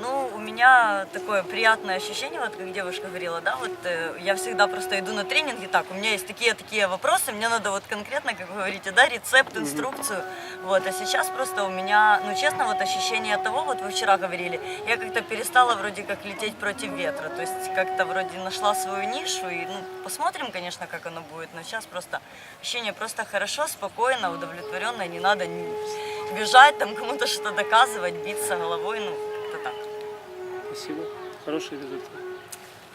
Ну, у меня такое приятное ощущение, вот как девушка говорила, да, вот э, я всегда просто иду на тренинги, так, у меня есть такие-такие вопросы, мне надо вот конкретно, как вы говорите, да, рецепт, инструкцию, вот, а сейчас просто у меня, ну, честно, вот ощущение того, вот вы вчера говорили, я как-то перестала вроде как лететь против ветра, то есть как-то вроде нашла свою нишу, и, ну, посмотрим, конечно, как оно будет, но сейчас просто ощущение просто хорошо, спокойно, удовлетворенно, не надо бежать, там, кому-то что-то доказывать, биться головой, ну. Спасибо. Хороший результат.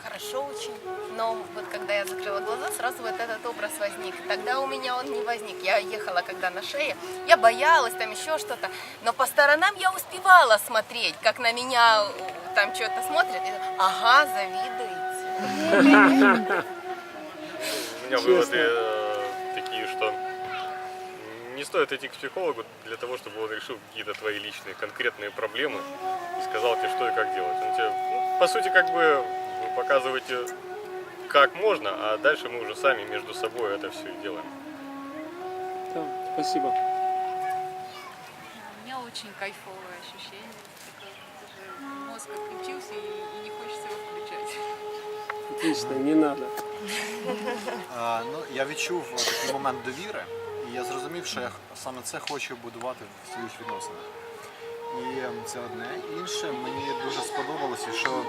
Хорошо очень. Но вот когда я закрыла глаза, сразу вот этот образ возник. Тогда у меня он не возник. Я ехала когда на шее, я боялась там еще что-то. Но по сторонам я успевала смотреть, как на меня э, там что-то смотрят. И, ага, завидуете. У меня выводы стоит идти к психологу для того, чтобы он решил какие-то твои личные конкретные проблемы и сказал тебе, что и как делать. Он тебе, ну, по сути, как бы вы показываете, как можно, а дальше мы уже сами между собой это все и делаем. Да, спасибо. У меня очень кайфовое ощущение. Такое, мозг отключился и, и не хочется его включать. Отлично, не надо. А, ну, я відчув такий момент довіри, і я зрозумів, що я саме це хочу будувати в своїх відносинах. І ем, це одне. Інше мені дуже сподобалося, що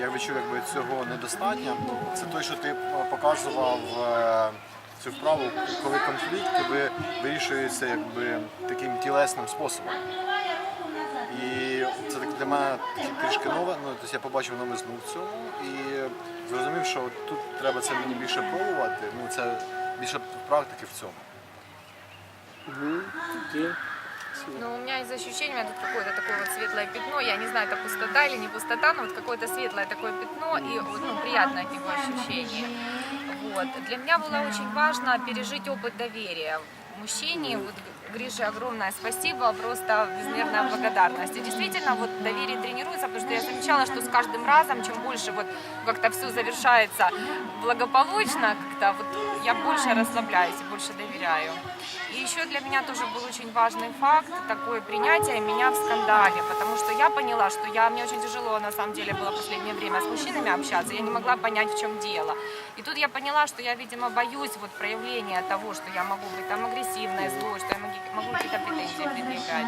я відчув, якби цього недостатньо. Це той, що ти е, показував е, цю вправу, коли конфлікт ви вирішується якби таким тілесним способом. І це так для мене трішки нове. Ну, тобто я побачив новизну в цьому і зрозумів, що тут треба це мені більше пробувати. Ну це більше практики в цьому. Ну, у меня из ощущений, у меня тут какое-то такое вот светлое пятно, я не знаю, это пустота или не пустота, но вот какое-то светлое такое пятно и вот, ну, приятное от него ощущение. Вот. Для меня было очень важно пережить опыт доверия мужчине. Вот Грише огромное спасибо, просто безмерная благодарность. И действительно, вот доверие тренируется, потому что я замечала, что с каждым разом, чем больше вот как-то все завершается благополучно, как-то вот я больше расслабляюсь и больше доверяю. И еще для меня тоже был очень важный факт, такое принятие меня в скандале, потому что я поняла, что я, мне очень тяжело на самом деле было в последнее время с мужчинами общаться, я не могла понять, в чем дело. И тут я поняла, что я, видимо, боюсь вот проявления того, что я могу быть там агрессивной, злой, что я могу, могу какие-то претензии предъявлять.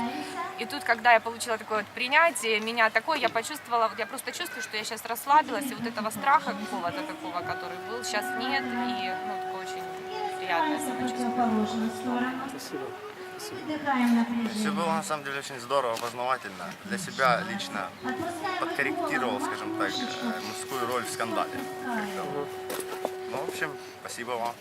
И тут, когда я получила такое вот принятие, меня такое, я почувствовала, я просто чувствую, что я сейчас расслабилась, и вот этого страха какого-то такого, который был, сейчас нет, и ну, такое очень приятное самочувствие. Спасибо. Все было на самом деле очень здорово, познавательно. Для себя лично подкорректировал, скажем так, э, мужскую роль в скандале. Ну, в общем, спасибо вам.